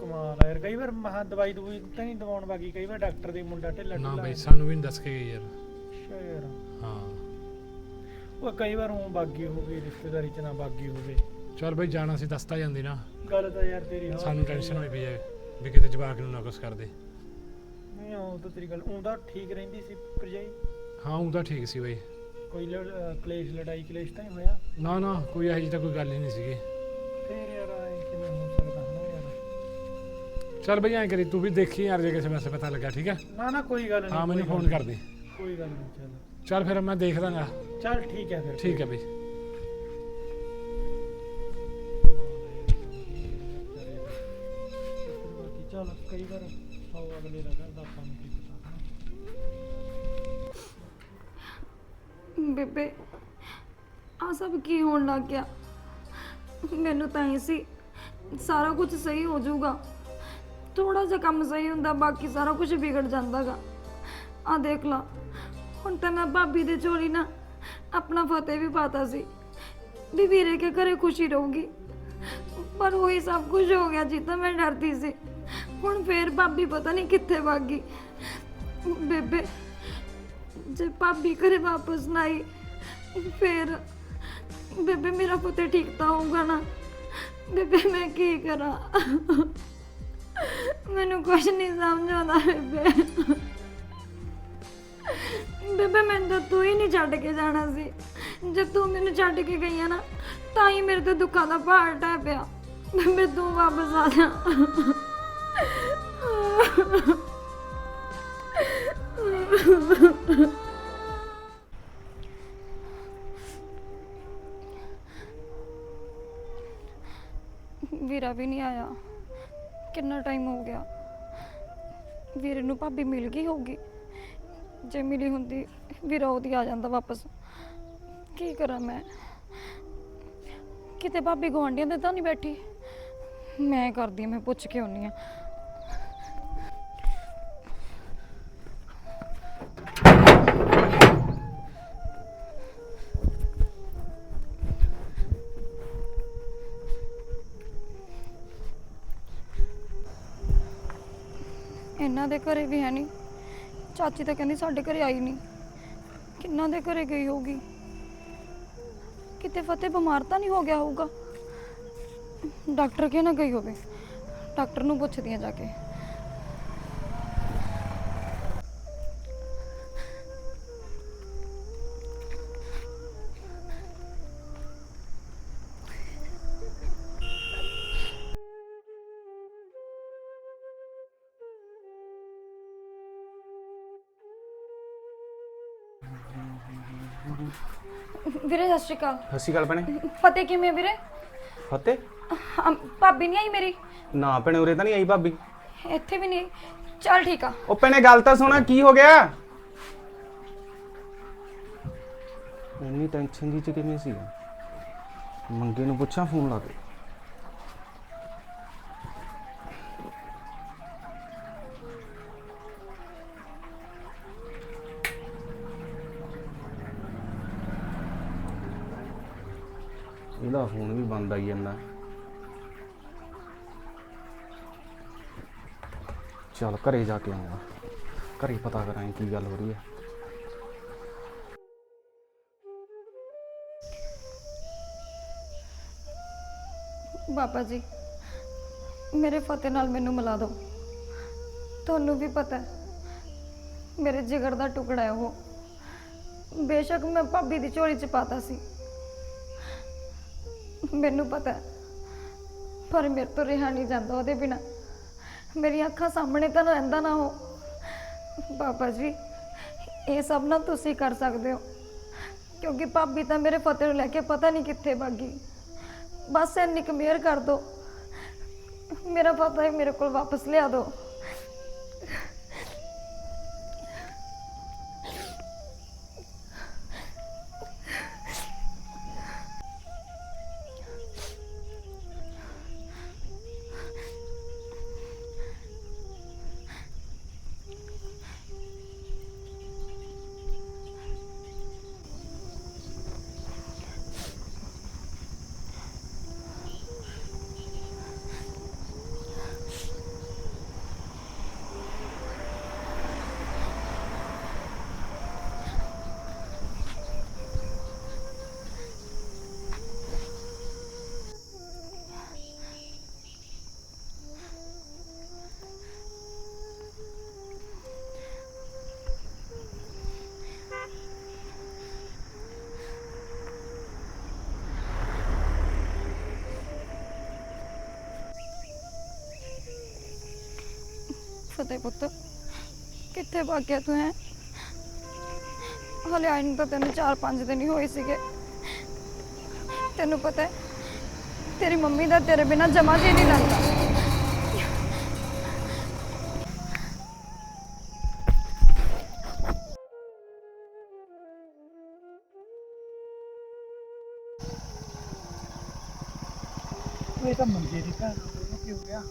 ਕਮਾਲ ਆ ਯਾਰ ਕਈ ਵਾਰ ਮਹਾ ਦਵਾਈ ਦਵਾਈ ਤਾਂ ਨਹੀਂ ਦਵਾਉਣ ਬਾਕੀ ਕਈ ਵਾਰ ਡਾਕਟਰ ਦੇ ਮੁੰਡਾ ਢਿੱਲਾ ਨਾ ਢਿੱਲਾ ਬਈ। ਸਾਨੂੰ ਵੀ ਨਹੀਂ ਦੱਸ ਕੇ ਯਾਰ। ਅੱਛਾ ਯਾਰ। ਹਾਂ। ਉਹ ਕਈ ਵਾਰ ਉਹ ਬਾਗੀ ਹੋਵੇ ਰਿਸ਼ਤੇਦਾਰੀ ਚ ਨਾ ਬਾਗੀ ਹੋਵੇ। ਚਲ ਬਈ ਜਾਣਾ ਸੀ ਦੱਸਤਾ ਜਾਂਦੀ ਨਾ। ਗੱਲ ਤਾਂ ਯਾਰ ਤੇਰੀ ਹਾਂ ਸਾਨੂੰ ਟੈਨਸ਼ਨ ਹੋਈ ਪਈ ਹੈ ਵੀ ਕਿਤੇ ਜਵਾਕ ਨੂੰ ਨਾ ਕੁਛ ਕਰਦੇ ਨਹੀਂ ਉਹ ਤਾਂ ਤੇਰੀ ਗੱਲ ਉਹ ਤਾਂ ਠੀਕ ਰਹਿੰਦੀ ਸੀ ਭਰਜਾਈ? ਹਾਂ ਉਹ ਤਾਂ ਠੀਕ ਸੀ ਬਈ। ਕੋਈ ਲੜ- ਅਹ ਕਲੇਸ਼ ਲੜਾਈ ਕਲੇਸ਼ ਤਾਂ ਨਹੀਂ ਹੋਇਆ? ਨਾ ਨਾ ਕੋਈ ਇਹੋ ਜਿਹੀ ਤਾਂ ਕੋਈ ਗੱਲ ਹੀ ਨਹੀਂ ਸੀਗੀ। ਫੇਰ ਯਾਰ ਚਲ ਬਈ ਐਂ ਕਰੀ ਤੂੰ ਵੀ ਦੇਖੀ ਯਾਰ ਜੇ ਕਿਸੇ ਪਾਸੇ ਪਤਾ ਲੱਗਾ ਠੀਕ ਹੈ ਨਾ ਨਾ ਕੋਈ ਗੱਲ ਨਹੀਂ ਹਾਂ ਮੈਨੂੰ ਫੋਨ ਕਰ ਦੇ ਕੋਈ ਗੱਲ ਨਹੀਂ ਚੱਲ। ਚਲ ਫਿਰ ਮੈਂ ਦੇਖ ਦਾਂਗਾ। ਚੱਲ ਠੀਕ ਹੈ ਫਿਰ। ਠੀਕ ਹੈ ਬਈ। ਚੱਲ ਕਈ ਵਾਰ ਸੌ ਅਗਲੇ ਦਾ ਕਰਦਾ ਆਪਾਂ ਨੂੰ ਕੀ ਪਤਾ ਹਨਾ ਬੇਬੇ ਆ ਸਭ ਕੀ ਹੋਣ ਲੱਗ ਗਿਆ? ਮੈਨੂੰ ਤਾਂ ਇਹ ਸੀ ਸਾਰਾ ਕੁਝ ਸਹੀ ਹੋ ਜਾਊਗਾ। ਥੋੜਾ ਜਿਹਾ ਕੰਮ ਸਹੀ ਹੁੰਦਾ, ਬਾਕੀ ਸਾਰਾ ਕੁਝ ਵਿਗੜ ਜਾਂਦਾਗਾ। ਆ ਦੇਖ ਲਾ, ਹੁਣ ਤਾਂ ਮੈਂ ਭਾਬੀ ਦੇ ਝੋਲੀ ਨਾ ਆਪਣਾ ਫਤਿਹ ਵੀ ਪਾਤਾ ਸੀ, ਵੀ ਵੀਰੇ ਕੇ ਘਰੇ ਖੁਸ਼ੀ ਰਹੂਗੀ। ਪਰ ਉਹੀ ਸਭ ਕੁਝ ਹੋ ਗਿਆ ਜਿੱਦਾਂ ਮੈਂ ਡਰਦੀ ਸੀ। ਹੁਣ ਫੇਰ ਭਾਬੀ ਪਤਾ ਨਹੀਂ ਕਿੱਥੇ ਭੱਗ ਗਈ। ਬੇਬੇ, ਜੇ ਭਾਬੀ ਘਰੇ ਵਾਪਸ ਨਾ ਆਈ, ਫਿਰ ਬੇਬੇ ਮੇਰਾ ਪੁੱਤ ਠੀਕ ਤਾਂ ਹੋਊਗਾ ਨਾ। ਬੇਬੇ, ਮੈਂ ਕੀ ਕਰਾਂ? ਮੈਨੂੰ ਕੁਝ ਨਹੀਂ ਸਮਝ ਆਉਂਦਾ ਬੇਬੇ। ਬੇਬੇ, ਮੈਨੂੰ ਤਾਂ ਤੂੰ ਹੀ ਨਹੀਂ ਛੱਡ ਕੇ ਜਾਣਾ ਸੀ। ਜੇ ਤੂੰ ਮੈਨੂੰ ਛੱਡ ਕੇ ਗਈ ਆ ਨਾ, ਤਾਂ ਹੀ ਮੇਰੇ ਤੇ ਦੁੱਖਾਂ ਦਾ ਭਾਰ ਟਹਿ ਪਿਆ। ਬੇਬੇ, ਤੂੰ ਵਾਪਸ ਆ ਜਾ। ਵੀਰਾ ਵੀ ਨਹੀਂ ਆਇਆ। ਕਿੰਨਾ ਟਾਈਮ ਹੋ ਗਿਆ? ਵੀਰੇ ਨੂੰ ਭਾਬੀ ਮਿਲ ਗਈ ਹੋਊਗੀ। ਜੇ ਮਿਲੀ ਹੁੰਦੀ, ਵੀਰਾ ਉਹਦੀ ਆ ਜਾਂਦਾ ਵਾਪਸ। ਕੀ ਕਰਾਂ ਮੈਂ? ਕਿਤੇ ਭਾਬੀ ਗੁਆਂਢੀਆਂ ਦੇ ਤਾਂ ਨਹੀਂ ਬੈਠੀ? ਮੈਂ ਕਰਦੀ ਹਾਂ ਮੈਂ ਪੁੱਛ ਕੇ ਆਉਣੀ ਆ। ਇਹਨਾਂ ਦੇ ਘਰੇ ਵੀ ਹੈ ਨਹੀਂ ਚਾਚੀ ਤਾਂ ਕਹਿੰਦੀ ਸਾਡੇ ਘਰੇ ਆਈ ਨਹੀਂ ਕਿੰਨਾਂ ਦੇ ਘਰੇ ਗਈ ਹੋਊਗੀ। ਕਿਤੇ ਫਤਿਹ ਬਿਮਾਰ ਤਾਂ ਨਹੀਂ ਹੋ ਗਿਆ ਹੋਊਗਾ। ਡਾਕਟਰ ਕੇ ਨਾ ਗਈ ਹੋਵੇ। ਡਾਕਟਰ ਨੂੰ ਪੁੱਛਦੀਆਂ ਜਾ ਕੇ। ਵੀਰੇ ਸਤਿ ਸ਼੍ਰੀ ਅਕਾਲ। ਸਤਿ ਸ਼੍ਰੀ ਅਕਾਲ ਭੈਣੇ। ਫਤਿਹ ਕਿਵੇਂ ਵੀਰੇ? ਫਤਿਹ? ਅਮ, ਭਾਬੀ ਨਹੀਂ ਆਈ ਮੇਰੀ? ਨਾ ਭੈਣੇ ਉਰੇ ਤਾਂ ਨਹੀਂ ਆਈ ਭਾਬੀ। ਇੱਥੇ ਵੀ ਨਹੀਂ। ਆਈ। ਚੱਲ ਠੀਕ ਆ। ਉਹ ਭੈਣੇ ਗੱਲ ਤਾਂ ਸੁਣਾ ਕੀ ਹੋ ਗਿਆ? ਇੰਨੀ ਟੈਨਸ਼ਨ ਜੀ ਚ ਕਿਵੇਂ ਸੀ ਮੰਗੇ ਨੂੰ ਪੁੱਛਾਂ ਫੋਨ ਲਾ ਕੇ। ਇਹਦਾ ਫੋਨ ਵੀ ਬੰਦ ਆਈ ਜਾਂਦਾ। ਚੱਲ ਘਰੇ ਜਾ ਕੇ ਆਉਂਗਾ। ਘਰੇ ਪਤਾ ਕਰਾਂ ਕੀ ਗੱਲ ਹੋ ਰਹੀ ਹੈ। ਬਾਬਾ ਜੀ, ਮੇਰੇ ਫਤਿਹ ਨਾਲ ਮੈਨੂੰ ਮਿਲਾ ਦਿਓ। ਤੁਹਾਨੂੰ ਵੀ ਪਤਾ ਹੈ, ਮੇਰੇ ਜਿਗਰ ਦਾ ਟੁਕੜਾ ਹੈ ਉਹ। ਬੇਸ਼ੱਕ ਮੈਂ ਭਾਬੀ ਦੀ ਝੋਲੀ ਚ ਪਾਤਾ ਸੀ। ਮੈਨੂੰ ਪਤਾ ਹੈ। ਪਰ ਮੇਰੇ ਤੋਂ ਰਿਹਾ ਨਹੀਂ ਜਾਂਦਾ ਉਹਦੇ ਬਿਨਾ। ਮੇਰੀਆਂ ਅੱਖਾਂ ਸਾਹਮਣੇ ਤਾਂ ਰਹਿੰਦਾ ਨਾ ਉਹ। ਬਾਬਾ ਜੀ, ਇਹ ਸਭ ਨਾ ਤੁਸੀਂ ਕਰ ਸਕਦੇ ਹੋ। ਕਿਉਂਕਿ ਭਾਬੀ ਤਾਂ ਮੇਰੇ ਪਤੇ ਨੂੰ ਲੈ ਕੇ ਪਤਾ ਨਹੀਂ ਕਿੱਥੇ ਭਾਗੀ ਬਸ ਇੰਨੀ ਕੁ ਮਿਹਰ ਕਰ ਦੋ ਮੇਰਾ ਪਤਾ ਹੈ ਮੇਰੇ ਕੋਲ ਵਾਪਸ ਲਿਆ ਦਿਓ। ਫਤਿਹ ਪੁੱਤ। ਕਿੱਥੇ ਭਾਗਿਆ ਤੂੰ ਹੈ? ਹਲੇ ਆਈ ਨੂੰ ਤਾਂ ਤੈਨੂੰ 4-5 ਦਿਨ ਹੀ ਹੋਏ ਸੀਗੇ। ਤੈਨੂੰ ਪਤਾ ਹੈ, ਤੇਰੀ ਮੰਮੀ ਦਾ ਤੇਰੇ ਬਿਨਾ ਜਮਾ ਜੀ ਨਹੀਂ ਲੱਗਦਾ। ਇਹ ਤਾਂ ਮੰਗੇ ਦੀ ਭੈਣ ਕੀ ਹੋ ਗਿਆ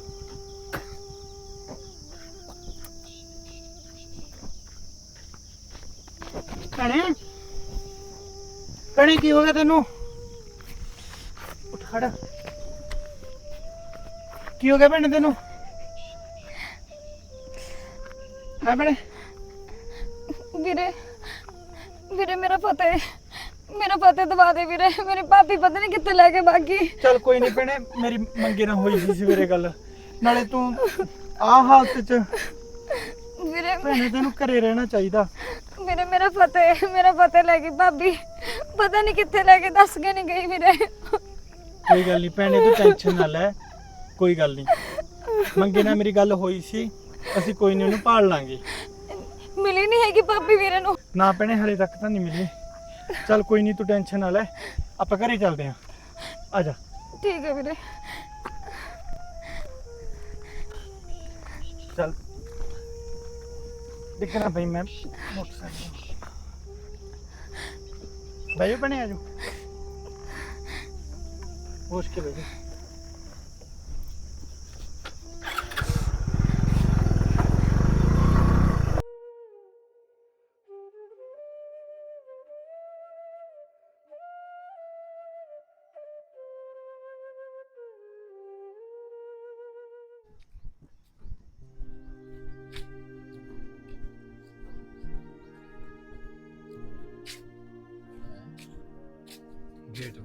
ਭੈਣੇ ਭੈਣੇ ਕੀ ਹੋ ਗਿਆ ਤੈਨੂੰ? ਉੱਠ ਖੜ। ਕੀ ਹੋ ਗਿਆ ਭੈਣੇ ਤੈਨੂੰ? ਹਾਂ ਭੈਣੇ। ਵੀਰੇ ਵੀਰੇ ਮੇਰਾ ਫਤਿਹ ਮੇਰਾ ਫਤਿਹ ਦਵਾ ਦੇ ਵੀਰੇ। ਮੇਰੀ ਭਾਬੀ ਪਤਾ ਨਹੀਂ ਕਿੱਥੇ ਲੈ ਕੇ ਭਾਗੀ ਚੱਲ ਕੋਈ ਨਹੀਂ ਭੈਣੇ ਮੇਰੀ ਮੰਗੇ ਨਾਲ ਹੋਈ ਸੀ ਸਵੇਰੇ ਗੱਲ। ਨਾਲੇ ਤੂੰ ਆਹ ਹਾਲਤ ਚ। ਵੀਰੇ ਭੈਣੇ ਤੈਨੂੰ ਘਰੇ ਰਹਿਣਾ ਚਾਹੀਦਾ। ਵੀਰੇ ਮੇਰਾ ਫਤਿਹ ਮੇਰਾ ਫਤਿਹ ਲੈ ਗਈ ਭਾਬੀ। ਪਤਾ ਨਹੀਂ ਕਿੱਥੇ ਲੈ ਕੇ ਦੱਸ ਕੇ ਨਹੀਂ ਗਈ ਵੀਰੇ। ਕੋਈ ਗੱਲ ਨਹੀਂ ਭੈਣੇ ਤੂੰ ਟੈਨਸ਼ਨ ਨਾ ਲੈ। ਕੋਈ ਗੱਲ ਨਹੀਂ ਮੰਗੇ ਨਾਲ ਮੇਰੀ ਗੱਲ ਹੋਈ ਸੀ ਅਸੀਂ ਕੋਈ ਨਹੀਂ ਉਹਨੂੰ ਪਾਲ ਲਾਂਗੇ। ਮਿਲੀ ਨਹੀਂ ਹੈਗੀ ਭਾਬੀ ਵੀਰੇ ਨੂੰ। ਨਾ ਭੈਣੇ ਹਲੇ ਤੱਕ ਤਾਂ ਨਹੀਂ ਮਿਲੀ। ਚੱਲ ਕੋਈ ਨਹੀਂ ਤੂੰ ਟੈਨਸ਼ਨ ਨਾ ਲੈ। ਆਪਾਂ ਘਰੇ ਚੱਲਦੇ ਆਂ। ਆ ਜਾ। ਠੀਕ ਹੈ ਵੀਰੇ। ਚੱਲ। ਦੇਖਣਾ ਭਈ ਮੈਂ ਮੋਟਰਸਾਈਕਲ। ਬਈ ਬਣੇ ਆਜੋ ਹੋਸ਼ ਕੇ ਬਈ गेट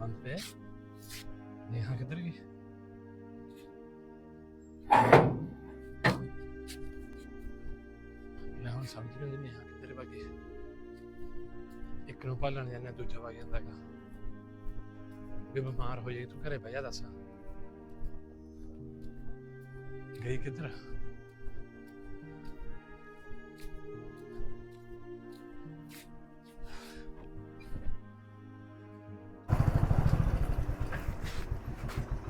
ਬੰਦ ਪਏ ਨੇਹਾ ਕਿੱਧਰ ਗਈ ਮੈਂ ਹੁਣ ਸਮਝ ਗਿਆ ਨੇਹਾ ਕਿੱਧਰ ਭਾਗੀ ਇੱਕ ਨੂੰ ਪਾਲਣ ਜਾਂਦਾ ਦੂਜਾ ਭਾਗ ਜਾਂਦਾ ਹੈਗਾ ਵੀ ਬਿਮਾਰ ਹੋ ਜਾਈ ਤੂੰ ਘਰੇ ਬਹਿ ਜਾ ਦੱਸ ਗਈ ਕਿੱਧਰ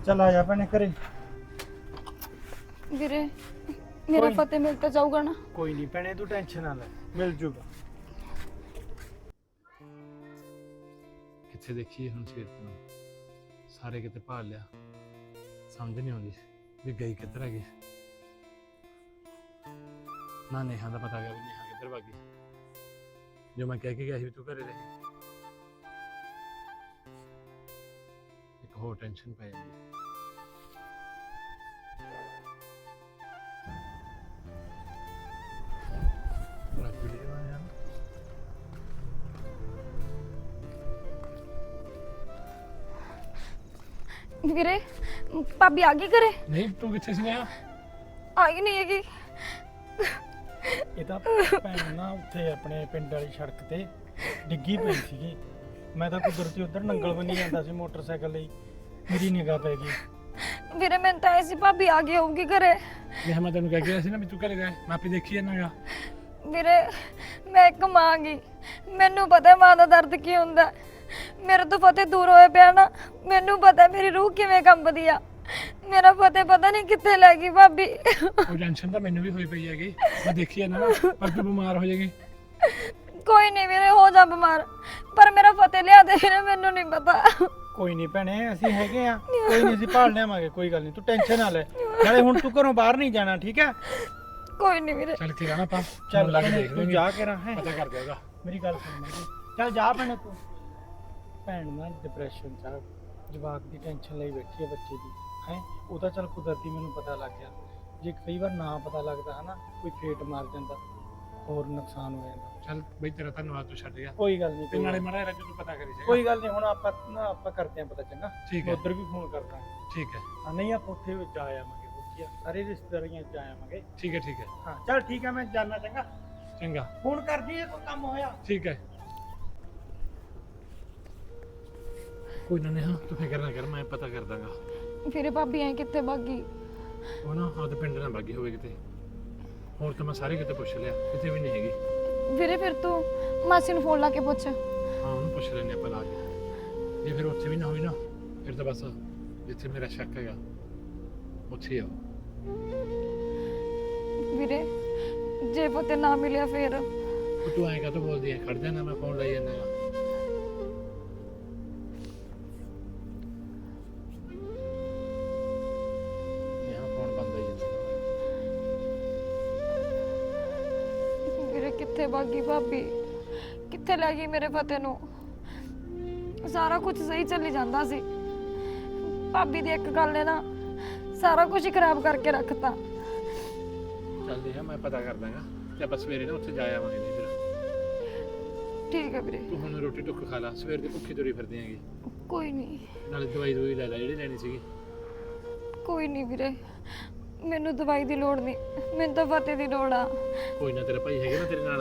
ਚੱਲ ਆ ਜਾ ਭੈਣੇ ਘਰੇ। ਵੀਰੇ ਮੇਰਾ ਕੋਈ- ਫਤਿਹ ਮਿਲ ਤਾਂ ਜਾਊਗਾ ਨਾ। ਕੋਈ ਨਹੀਂ ਭੈਣੇ ਤੂੰ ਟੈਨਸ਼ਨ ਨਾ ਲੈ ਮਿਲ ਜੂਗਾ। ਕਿੱਥੇ ਦੇਖੀਏ ਹੁਣ ਸੀਰਤ ਨੂੰ? ਸਾਰੇ ਕਿਤੇ ਭਾਲ ਲਿਆ। ਸਮਝ ਨਹੀਂ ਆਉਂਦੀ ਵੀ ਗਈ ਕਿੱਧਰ ਹੈਗੀ। ਨਾ ਨੇਹਾ ਦਾ ਪਤਾ ਗਿਆ ਵੀ ਨੇਹਾ ਕਿੱਧਰ ਭਾਗੀ ਜੋ ਮੈਂ ਕਹਿ ਕੇ ਗਿਆ ਸੀ ਵੀ ਤੂੰ ਘਰੇ ਰਹੀ। ਹੋਰ ਟੈਨਸ਼ਨ ਪੈ ਜਾਂਦੀ ਹੈ। ਆ ਯਾਰ ਵੀਰੇ ਭਾਬੀ ਆ ਗਈ ਘਰੇ? ਨਹੀਂ ਤੂੰ ਕਿੱਥੇ ਸੀ ਨੇਹਾ ਆਈ ਨਹੀਂ ਹੈਗੀ। ਇਹ ਤਾਂ ਭੈਣ ਨਾ ਉੱਥੇ ਆਪਣੇ ਪਿੰਡ ਵਾਲੀ ਸੜਕ ਤੇ ਡਿੱਗੀ ਪਈ ਸੀਗੀ। ਮੈਂ ਤਾਂ ਕੁਦਰਤੀ ਉਧਰ ਨੰਗਲ ਬੰਨੀ ਜਾਂਦਾ ਸੀ ਮੋਟਰਸਾਈਕਲ ਲਈ। ਮੇਰੀ ਨਿਗਾਹ ਪੈ ਗਈ। ਵੀਰੇ ਮੈਨੂੰ ਤਾਂ ਐਸੀ ਭਾਬੀ ਆ ਗਈ ਹੋਊਗੀ ਘਰੇ। ਨੇਹਾ ਮੈਂ ਤੈਨੂੰ ਕਹਿ ਕੇ ਗਿਆ ਸੀ ਨਾ ਵੀ ਤੂੰ ਘਰੇ ਗਏ ਮੈਂ ਆਪੇ ਦੇਖੀ ਜਾਣਾਗਾ। ਵੀਰੇ ਮੈਂ ਇੱਕ ਮਾਂ ਗੀ। ਮੈਨੂੰ ਪਤਾ ਮਾਂ ਦਾ ਦਰਦ ਕੀ ਹੁੰਦਾ। ਮੇਰੇ ਤੋਂ ਫਤਿਹ ਦੂਰ ਹੋਏ ਪਿਆ ਨਾ ਮੈਨੂੰ ਪਤਾ ਮੇਰੀ ਰੂਹ ਕਿਵੇਂ ਕੰਬਦੀ ਆ। ਮੇਰਾ ਫਤਿਹ ਪਤਾ ਨਹੀਂ ਕਿੱਥੇ ਲੈ ਗਈ ਭਾਬੀ। ਉਹ ਟੈਨਸ਼ਨ ਤਾਂ ਮੈਨੂੰ ਵੀ ਹੋਈ ਪਈ ਹੈਗੀ। ਮੈਂ ਦੇਖੀ ਜਾਣਾ ਨਾ ਪਰ ਤੂੰ ਬਿਮਾਰ ਹੋ ਜਾਏਗੀ। ਕੋਈ ਨਹੀਂ ਵੀਰੇ ਹੋ ਜਾ ਬਿਮਾਰ। ਪਰ ਮੇਰਾ ਫਤਿਹ ਲਿਆ ਦੇ ਵੀਰੇ ਮੈਨੂੰ ਨਹੀਂ ਪਤਾ। ਕੋਈ ਨਹੀਂ ਭੈਣੇ ਅਸੀਂ ਹੈਗੇ ਆ। ਕੋਈ ਨਹੀਂ ਅਸੀਂ ਭਾਲ ਲਿਆਵਾਂਗੇ ਕੋਈ ਗੱਲ ਨਹੀਂ ਤੂੰ ਟੈਨਸ਼ਨ ਨਾ ਲੈ। ਨਾਲੇ ਹੁਣ ਤੂੰ ਘਰੋਂ ਬਾਹਰ ਨਹੀਂ ਜਾਣਾ ਠੀਕ ਹੈ ਕੋਈ ਨਹੀਂ ਵੀਰੇ। ਚੱਲ ਕੇ ਰਹਿਣਾ ਪਾ ਚੱਲ ਲੱਗ ਦੇਖ ਤੂੰ ਜਾ ਕੇ ਰਹਾ ਹੈ। ਪਤਾ ਕਰ ਦੇਗਾ ਮੇਰੀ ਗੱਲ ਸੁਣ ਮੇਰੀ। ਚੱਲ ਜਾ ਭੈਣੇ ਤੂੰ। ਭੈਣ ਨਾ ਡਿਪਰੈਸ਼ਨ ਚ ਆ, ਜਵਾਕ ਦੀ ਟੈਨਸ਼ਨ ਲਈ ਬੈਠੀ ਹੈ ਬੱਚੇ ਦੀ ਹੈ। ਉਹ ਤਾਂ ਚੱਲ ਕੁਦਰਤੀ ਮੈਨੂੰ ਪਤਾ ਲੱਗ ਗਿਆ। ਜੇ ਕਈ ਵਾਰ ਨਾ ਪਤਾ ਲੱਗਦਾ ਹਨਾ ਕੋਈ ਫੇਟ ਮਾਰ ਜਾਂਦਾ। ਹੋਰ ਨੁਕਸਾਨ ਹੋ ਜਾਂਦਾ ਚੱਲ ਬਈ ਤੇਰਾ ਧੰਨਵਾਦ ਤੂੰ ਛੱਡ ਗਿਆ। ਕੋਈ ਗੱਲ ਨਹੀਂ ਤੇ ਨਾਲੇ ਮਰਾ ਰੱਜ ਤੂੰ ਪਤਾ ਕਰੀ ਜਾਏਗਾ। ਕੋਈ ਗੱਲ ਨਹੀਂ ਹੁਣ ਆਪਾਂ ਨਾ ਆਪਾਂ ਕਰਦੇ ਆਂ ਪਤਾ ਚੰਗਾ। ਠੀਕ ਹੈ। ਉੱਧਰ ਵੀ ਫੋਨ ਕਰਦਾ। ਠੀਕ ਹੈ। ਹਾਂ ਨਹੀਂ ਆਪਾਂ ਉੱਥੇ ਜਾ ਆਵਾਂਗੇ ਵਧੀਆ ਸਾਰੇ ਰਿਸ਼ਤੇਦਾਰੀਆਂ ਚ ਜਾ ਆਵਾਂਗੇ। ਠੀਕ ਹੈ ਠੀਕ ਹੈ। ਹਾਂ ਚੱਲ ਠੀਕ ਹੈ ਮੈਂ ਜਾਣਾ ਚੰਗਾ। ਚੰਗਾ। ਫੋਨ ਕਰਦੀ ਹੈ ਕੋਈ ਕੰਮ ਹੋਇਆ। ਠੀਕ ਹੈ। ਕੋਈ ਨਾ ਨਹੀਂ ਹਾਂ ਤੂੰ ਫਿਕਰ ਨਾ ਕਰ ਮੈਂ ਪਤਾ ਕਰ ਦਾਂਗਾ ਵੀਰੇ ਭਾਬੀ ਐ ਕਿੱਥੇ ਭਾਗੀ ਉਹ ਨਾ ਆਪਦੇ ਪਿੰਡ ਨਾਲ ਬਾਗੀ ਹੋਵੇ ਕਿਤੇ। ਹੋਰ ਤਾਂ ਮੈਂ ਸਾਰੇ ਕਿਤੇ ਪੁੱਛ ਲਿਆ ਕਿਤੇ ਵੀ ਨਹੀਂ ਹੈਗੀ। ਵੀਰੇ ਫਿਰ ਤੂੰ ਮਾਸੀ ਨੂੰ ਫੋਨ ਲਾ ਕੇ ਪੁੱਛ। ਹਾਂ ਉਹਨੂੰ ਪੁੱਛ ਲੈਣੇ ਆਪਾਂ ਲਾ ਕੇ। ਜੇ ਫਿਰ ਉੱਥੇ ਵੀ ਨਾ ਹੋਈ ਨਾ ਫਿਰ ਤਾਂ ਬਸ ਜਿੱਥੇ ਮੇਰਾ ਸ਼ੱਕ ਹੈਗਾ ਉੱਥੇ ਆ ਵੀਰੇ ਜੇ ਫਤਿਹ ਨਾ ਮਿਲਿਆ ਫਿਰ? ਤੂੰ ਐਂ ਕਾਹਤੋਂ ਬੋਲਦੀ ਹੈ ਖੜ ਜਾਣਾ ਮੈਂ ਫੋਨ ਲਾਈ ਜਾਂਦਾ ਭਾਬੀ ਕਿੱਥੇ ਲੈ ਗਈ ਮੇਰੇ ਫਤਿਹ ਨੂੰ? ਸਾਰਾ ਕੁਝ ਸਹੀ ਚੱਲੀ ਜਾਂਦਾ ਸੀ। ਭਾਬੀ ਦੀ ਇੱਕ ਗੱਲ ਨੇ ਨਾ ਸਾਰਾ ਕੁਝ ਹੀ ਖਰਾਬ ਕਰਕੇ ਰੱਖਤਾ। ਚੱਲਦੇ ਆ ਮੈਂ ਪਤਾ ਕਰ ਦਾਂਗਾ। ਤੇ ਆਪਾਂ ਸਵੇਰੇ ਨਾ ਉੱਥੇ ਜਾ ਆਵਾਂਗੇ ਨਹੀਂ ਫਿਰ। ਠੀਕ ਹੈ ਵੀਰੇ। ਤੂੰ ਹੁਣ ਰੋਟੀ ਟੁੱਕ ਖਾ ਲਾ ਸਵੇਰ ਦੀ ਭੁੱਖੀ ਤੁਰੀ ਫਿਰਦੀ ਹੈਗੀ। ਕੋਈ ਨਹੀਂ ਨਾਲੇ ਦਵਾਈ ਦਵਾਈ ਲੈ ਲੈ ਜਿਹੜੀ ਲੈਣੀ ਸੀਗੀ। ਕੋਈ ਨਹੀਂ ਵੀਰੇ ਮੈਨੂੰ ਦਵਾਈ ਦੀ ਲੋੜ ਨਹੀਂ ਮੈਨੂੰ ਤਾਂ ਫਤਿਹ ਦੀ ਲੋੜ ਆ। ਕੋਈ ਨਾ ਤੇਰਾ ਭਾਈ ਹੈਗਾ ਨਾ ਤੇਰੇ ਨਾਲ।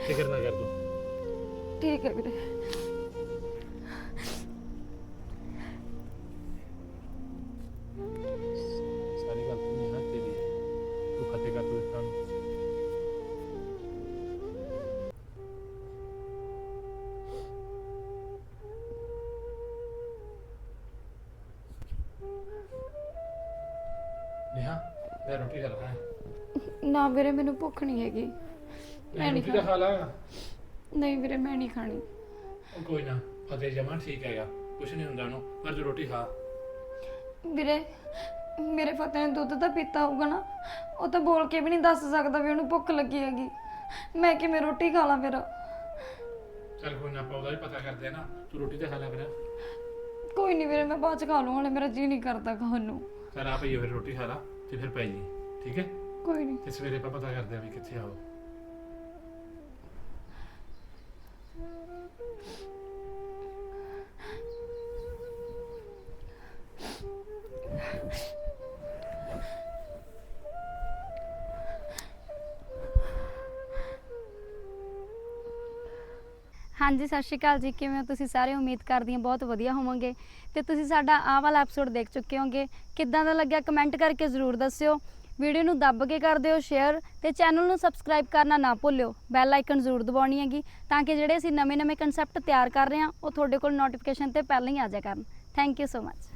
ਫਿਕਰ ਨਾ ਕਰ ਤੂੰ। ਠੀਕ ਹੈ ਵੀਰੇ। ਸਾਰੀ ਗੱਲ ਤੂੰ ਨਹੀਂ ਨਾ ਤੇਰੀ। ਹੈ ਤੂੰ ਫਤਿਹ ਕਰ ਤੂੰ ਇਸ ਕੰਮ ਨੇਹਾ ਮੈਂ ਰੋਟੀ ਖਾ ਲਾਂ। ਨਾ ਵੀਰੇ ਮੈਨੂੰ ਭੁੱਖ ਨਹੀਂ ਹੈਗੀ। ਮੈਂ ਨਹੀਂ ਖਾਣੀ। ਖਾ ਲਾ ਨਹੀਂ ਵੀਰੇ ਮੈਂ ਨਹੀਂ ਖਾਣੀ। ਉਹ ਕੋਈ ਨਾ ਫਤਿਹ ਜਮਾ ਠੀਕ ਹੈਗਾ। ਕੁਛ ਨਹੀਂ ਹੁੰਦਾ ਉਹਨੂੰ ਪਰ ਤੂੰ ਰੋਟੀ ਖਾ। ਵੀਰੇ ਮੇਰੇ ਫਤਿਹ ਨੇ ਦੁੱਧ ਤਾਂ ਪੀਤਾ ਹੋਊਗਾ ਨਾ। ਉਹ ਤਾਂ ਬੋਲ ਕੇ ਵੀ ਨਹੀਂ ਦੱਸ ਸਕਦਾ ਵੀ ਉਹਨੂੰ ਭੁੱਖ ਲੱਗੀ ਹੈਗੀ। ਮੈਂ ਕਿਵੇਂ ਰੋਟੀ ਖਾ ਲਾਂ ਫਿਰ? ਚੱਲ ਕੋਈ ਨਾ ਆਪਾਂ ਉਹਦਾ ਵੀ ਪਤਾ ਕਰਦੇ ਆ ਨਾ। ਤੂੰ ਰੋਟੀ ਤੇ ਖਾ ਲੈ ਫਿਰ। ਕੋਈ ਨਹੀਂ ਵੀਰੇ ਮੈਂ ਬਾਅਦ ਚ ਖਾ ਲੂੰ ਹਲੇ ਮੇਰਾ ਜੀ ਨਹੀਂ ਕਰਦਾ ਖਾਣ ਨੂੰ। ਚੱਲ ਆ ਪਈਏ ਫਿਰ ਰੋਟੀ ਖਾ ਲਾ ਤੇ ਫਿਰ ਪੈ ਜੀ। ਠੀਕ ਹੈ? ਕੋਈ ਨਹੀਂ। ਤੇ ਸਵੇਰੇ ਆਪਾਂ ਪਤਾ ਕਰਦੇ ਆ ਵੀ ਕਿੱਥੇ ਆਓ ਹਾਂਜੀ, ਸਤਿ ਸ਼੍ਰੀ ਅਕਾਲ ਜੀ। ਕਿਵੇਂ ਹੋ? ਤੁਸੀਂ ਸਾਰੇ ਉਮੀਦ ਕਰਦੀ ਹਾਂ ਬਹੁਤ ਵਧੀਆ ਹੋਵੋਗੇ। ਤੇ ਤੁਸੀਂ ਸਾਡਾ ਆਹ ਵਾਲਾ ਐਪੀਸੋਡ ਦੇਖ ਚੁੱਕੇ ਹੋਗੇ। ਕਿੱਦਾਂ ਦਾ ਲੱਗਿਆ ਕਮੈਂਟ ਕਰਕੇ ਜ਼ਰੂਰ ਦੱਸਿਓ। ਵੀਡੀਓ ਨੂੰ ਦੱਬ ਕੇ ਕਰ ਦਿਓ ਸ਼ੇਅਰ ਤੇ ਚੈਨਲ ਨੂੰ ਸਬਸਕ੍ਰਾਈਬ ਕਰਨਾ ਨਾ ਭੁੱਲਿਓ। ਬੈਲ ਆਈਕਨ ਜ਼ਰੂਰ ਦਬਾਉਣੀ ਹੈਗੀ ਤਾਂ ਕਿ ਜਿਹੜੇ ਅਸੀਂ ਨਵੇਂ-ਨਵੇਂ ਕਨਸੈਪਟ ਤਿਆਰ ਕਰ ਰਹੇ ਹਾਂ, ਉਹ ਤੁਹਾਡੇ ਕੋਲ ਨੋਟੀਫਿਕੇਸ਼ਨ ਤੇ ਪਹਿਲਾਂ ਹੀ ਆ ਜਾਇਆ ਕਰਨ। Thank you so much